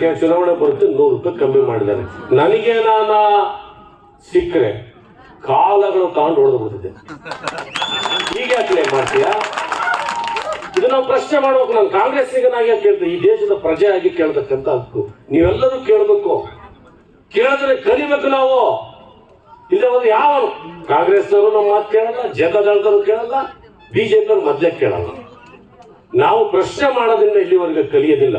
K ಚುನಾವಣೆ ಬರುತ್ತೆ, ನೂರು ರೂಪಾಯಿ ಕಮ್ಮಿ ಮಾಡಿದ್ದಾರೆ. ನನಗೆ ನಾನ ಸಿಕ್ಕರೆ, ಕಾಲಗಳು ತಗೊಂಡು ಹೊಡೆದು ಬಿಟ್ಟಿದೆ ಹೀಗೆ ಯಾಕೆ ಮಾಡ್ತೀಯಾ? ಇದನ್ನ ಪ್ರಶ್ನೆ ಮಾಡ್ಬೇಕು, ನಾನು ಕಾಂಗ್ರೆಸ್ ಕಾಂಗ್ರೆಸ್ಸಿಗನಾಗಿ ಕೇಳ್ತೀನಿ? ಈ ದೇಶದ ಪ್ರಜೆ ಆಗಿ ಕೇಳ್ತಕ್ಕಂಥ ಹಕ್ಕು. ನೀವೆಲ್ಲರೂ ಕೇಳಬೇಕು. ಕೇಳಿದ್ರೆ ಕಲಿಬೇಕು ನಾವು. ಇಲ್ಲ ಒಂದು ಯಾವ ಕಾಂಗ್ರೆಸ್ನವರು ನಮ್ಮ ಮಾತು ಕೇಳಲ್ಲ ಜನತಾದಳದವರು ಕೇಳಲ್ಲ ಬಿಜೆಪಿಯವರು ಮಧ್ಯ ಕೇಳಲ್ಲ. ನಾವು ಪ್ರಶ್ನೆ ಮಾಡೋದ್ರಿಂದ ಇಲ್ಲಿವರೆಗೆ ಕಲಿಯೋದಿಲ್ಲ.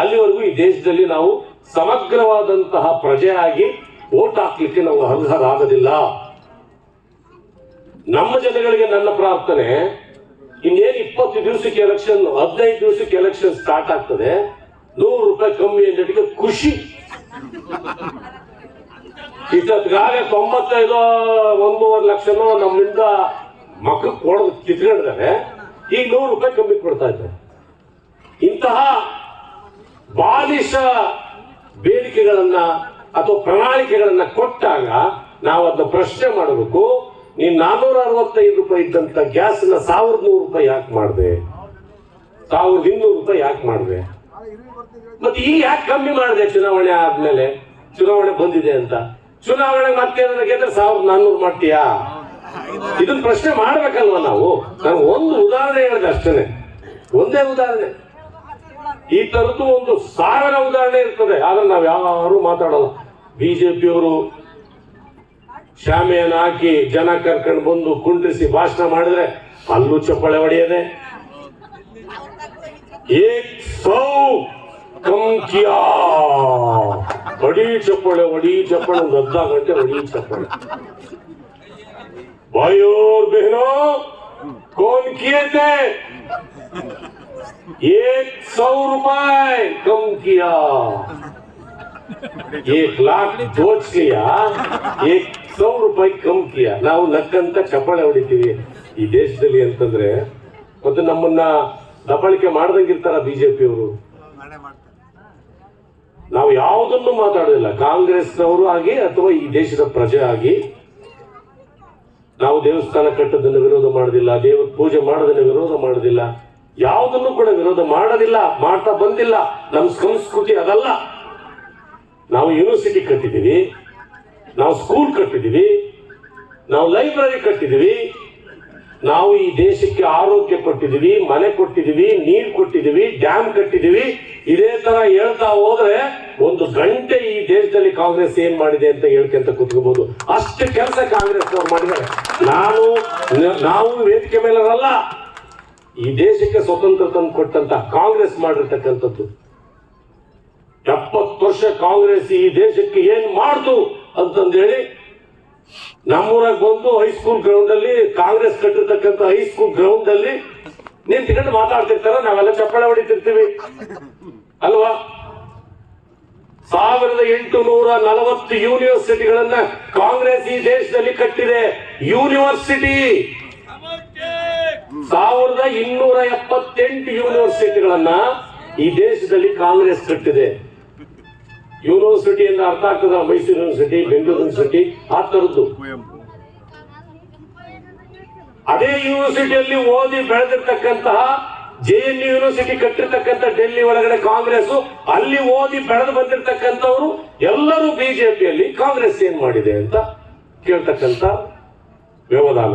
ಅಲ್ಲಿವರೆಗೂ ಈ ದೇಶದಲ್ಲಿ ನಾವು ಸಮಗ್ರವಾದಂತಹ ಪ್ರಜೆಯಾಗಿ ಓಟ್ ಹಾಕ್ಲಿಕ್ಕೆ ನಾವು ಅರ್ಹರಾಗೋದಿಲ್ಲ ನಮ್ಮ ಜನಗಳಿಗೆ ನನ್ನ ಪ್ರಾರ್ಥನೆ, ಇನ್ನೇನು ಇಪ್ಪತ್ತು ದಿವಸಕ್ಕೆ ಎಲೆಕ್ಷನ್ ಹದಿನೈದು ದಿವಸಕ್ಕೆ ಎಲೆಕ್ಷನ್ ಸ್ಟಾರ್ಟ್ ಆಗ್ತದೆ, ನೂರು ರೂಪಾಯಿ ಕಮ್ಮಿ ಅಂದಿಗೆ ಖುಷಿ. ಇಷ್ಟೊತ್ತಿಗಾಗ ತೊಂಬತ್ತೈದು ಒಂದೂವರೆ ಲಕ್ಷನೋ ನಮ್ಮಿಂದ ಮಕ್ಕಳು ಕೊಡೋದು ಕಿತ್ಕೊಂಡಿದ್ದಾರೆ. ಈಗ ನೂರು ರೂಪಾಯಿ ಕಮ್ಮಿ ಕೊಡ್ತಾ ಇದ್ದಾರೆ. ಇಂತಹ ಬಾಲಿಶ ಬೇಡಿಕೆಗಳನ್ನ ಅಥವಾ ಪ್ರಣಾಳಿಕೆಗಳನ್ನ ಕೊಟ್ಟಾಗ ನಾವು ಅದನ್ನ ಪ್ರಶ್ನೆ ಮಾಡಬೇಕು, ನೀನ್ ನಾನೂರ ಅರವತ್ತೈದು ರೂಪಾಯಿ ಇದ್ದಂತ ಗ್ಯಾಸ್ನ ಸಾವಿರದ ನೂರು ರೂಪಾಯಿ ಯಾಕೆ ಮಾಡಿದೆ? ಸಾವಿರದ ಇನ್ನೂರು ರೂಪಾಯಿ ಯಾಕೆ ಮಾಡಿದೆ? ಮತ್ತೆ ಈಗ ಯಾಕೆ ಕಮ್ಮಿ ಮಾಡಿದೆ ಚುನಾವಣೆ ಆದ್ಮೇಲೆ? ಚುನಾವಣೆ ಬಂದಿದೆ ಅಂತ. ಚುನಾವಣೆ ಮತ್ತೆ ಏನಾದ್ರೆ ಸಾವಿರದ ನಾನ್ನೂರು ಮಾಡ್ತೀಯಾ? ಇದನ್ನ ಪ್ರಶ್ನೆ ಮಾಡ್ಬೇಕಲ್ವಾ ನಾವು? ನಾನು ಒಂದು ಉದಾಹರಣೆ ಹೇಳಿದೆ ಅಷ್ಟೇ ಒಂದೇ ಉದಾಹರಣೆ. ಈ ತರದ್ದು ಒಂದು ಸಾವಿರ ಉದಾಹರಣೆ ಇರ್ತದೆ. ಅದನ್ನ ನಾವು ಯಾರು ಮಾತಾಡಲ್ಲ. ಬಿಜೆಪಿಯವರು ಶಾಮಿಯನ್ನು ಹಾಕಿ ಜನ ಕರ್ಕೊಂಡು ಬಂದು ಕುಂಟಿಸಿ ಭಾಷಣ ಮಾಡಿದ್ರೆ ಅಲ್ಲೂ ಚಪ್ಪಳೆ ಹೊಡೆಯದೆ. ಏಕ್ ಸೌ ಹೊಡಿ ಚಪ್ಪಳೆ ಒಡಿ ಚಪ್ಪಳೆ, ಒಂದು ಅರ್ಧ ಗಂಟೆ ಒಡಿ ಚಪ್ಪಳೆ. ಭಾಯೋರ್ ಬೆಹನೋ, ಕೋನ್ ಕಿಯೇ एक सौ रुपए कम किया एक लाख दोच लिया एक सौ ರೂಪಾಯಿ ಕಮ್ ಕಿಯಾ ನಾವು ನಕ್ಕಂತ ಚಪ್ಪಾಳೆ ಹೊಡಿತೀವಿ ಈ ದೇಶದಲ್ಲಿ ಅಂತಂದ್ರೆ ಮತ್ತೆ ನಮ್ಮನ್ನ ದಬ್ಬಾಳಿಕೆ ಮಾಡ್ದಂಗಿರ್ತಾರ ಬಿಜೆಪಿಯವರು ನಾವು ಯಾವುದನ್ನು ಮಾತಾಡೋದಿಲ್ಲ ಕಾಂಗ್ರೆಸ್ನವರು ಆಗಿ ಅಥವಾ ಈ ದೇಶದ ಪ್ರಜೆ ಆಗಿ ನಾವು ದೇವಸ್ಥಾನ ಕಟ್ಟೋದನ್ನು ವಿರೋಧ ಮಾಡೋದಿಲ್ಲ ದೇವ ಪೂಜೆ ಮಾಡೋದನ್ನು ವಿರೋಧ ಮಾಡೋದಿಲ್ಲ ಯಾವುದನ್ನು ಕೂಡ ವಿರೋಧ ಮಾಡೋದಿಲ್ಲ, ಮಾಡ್ತಾ ಬಂದಿಲ್ಲ. ನಮ್ಮ ಸಂಸ್ಕೃತಿ ಅದಲ್ಲ. ನಾವು ಯೂನಿವರ್ಸಿಟಿ ಕಟ್ಟಿದ್ದೀವಿ. ನಾವು ಸ್ಕೂಲ್ ಕಟ್ಟಿದ್ದೀವಿ. ನಾವು ಲೈಬ್ರರಿ ಕಟ್ಟಿದ್ದೀವಿ. ನಾವು ಈ ದೇಶಕ್ಕೆ ಆರೋಗ್ಯ ಕೊಟ್ಟಿದ್ದೀವಿ, ಮನೆ ಕೊಟ್ಟಿದ್ದೀವಿ, ನೀರು ಕೊಟ್ಟಿದ್ದೀವಿ ಡ್ಯಾಮ್ ಕಟ್ಟಿದ್ದೀವಿ. ಇದೇ ತರ ಹೇಳ್ತಾ ಹೋದ್ರೆ ಒಂದು ಗಂಟೆ ಈ ದೇಶದಲ್ಲಿ ಕಾಂಗ್ರೆಸ್ ಏನ್ ಮಾಡಿದೆ ಅಂತ ಹೇಳ್ಕೊಂತ ಕುತ್ಕೋಬಹುದು ಅಷ್ಟು ಕೆಲಸ ಕಾಂಗ್ರೆಸ್ ಅವ್ರು ಮಾಡಿದ್ದಾರೆ. ನಾನು, ನಾವು ವೇದಿಕೆ ಮೇಲೆ ಅಲ್ಲ ಈ ದೇಶಕ್ಕೆ ಸ್ವತಂತ್ರ ತಂದು ಕೊಟ್ಟಂತ ಕಾಂಗ್ರೆಸ್ ಮಾಡಿರ್ತಕ್ಕಂಥದ್ದು. ಎಪ್ಪತ್ತು ವರ್ಷ ಕಾಂಗ್ರೆಸ್ ಈ ದೇಶಕ್ಕೆ ಏನ್ ಮಾಡ್ತು ಅಂತಂದೇಳಿ ನಮ್ಮೂರಾಗ ಬಂದು ಹೈಸ್ಕೂಲ್ ಗ್ರೌಂಡ್ ಅಲ್ಲಿ ಕಾಂಗ್ರೆಸ್ ಕಟ್ಟಿರ್ತಕ್ಕಂಥ ಹೈಸ್ಕೂಲ್ ಗ್ರೌಂಡ್ ಅಲ್ಲಿ ನಿಂತ್ಕೊಂಡು ಮಾತಾಡ್ತಿರ್ತಾರ, ನಾವೆಲ್ಲ ಚಪ್ಪಳ ಹೊಡಿತಿರ್ತೀವಿ. ಅಲ್ವಾ? ಸಾವಿರದ ಎಂಟು ನೂರ ನಲವತ್ತು ಯೂನಿವರ್ಸಿಟಿಗಳನ್ನ ಕಾಂಗ್ರೆಸ್ ಈ ದೇಶದಲ್ಲಿ ಕಟ್ಟಿದೆ. ಯೂನಿವರ್ಸಿಟಿ ಸಾವಿರದ ಇನ್ನೂರ ಎಪ್ಪತ್ತೆಂಟು ಯೂನಿವರ್ಸಿಟಿಗಳನ್ನ ಈ ದೇಶದಲ್ಲಿ ಕಾಂಗ್ರೆಸ್ ಕಟ್ಟಿದೆ. ಯೂನಿವರ್ಸಿಟಿ ಅಂದ್ರೆ ಅರ್ಥ ಆಗ್ತದ? ಮೈಸೂರು ಯೂನಿವರ್ಸಿಟಿ ಬೆಂಗಳೂರು ಯೂನಿವರ್ಸಿಟಿ ಆ ತರದ್ದು ಅದೇ ಯೂನಿವರ್ಸಿಟಿಯಲ್ಲಿ ಓದಿ ಬೆಳೆದಿರ್ತಕ್ಕಂತಹ ಜೆ ಎನ್ ಯೂನಿವರ್ಸಿಟಿ ಕಟ್ಟಿರ್ತಕ್ಕಂಥ ಡೆಲ್ಲಿ ಒಳಗಡೆ ಕಾಂಗ್ರೆಸ್, ಅಲ್ಲಿ ಓದಿ ಬೆಳೆದು ಬಂದಿರತಕ್ಕಂಥವ್ರು ಎಲ್ಲರೂ ಬಿಜೆಪಿಯಲ್ಲಿ ಕಾಂಗ್ರೆಸ್ ಏನ್ ಮಾಡಿದೆ ಅಂತ ಕೇಳ್ತಕ್ಕಂಥ ವ್ಯವಧಾನ.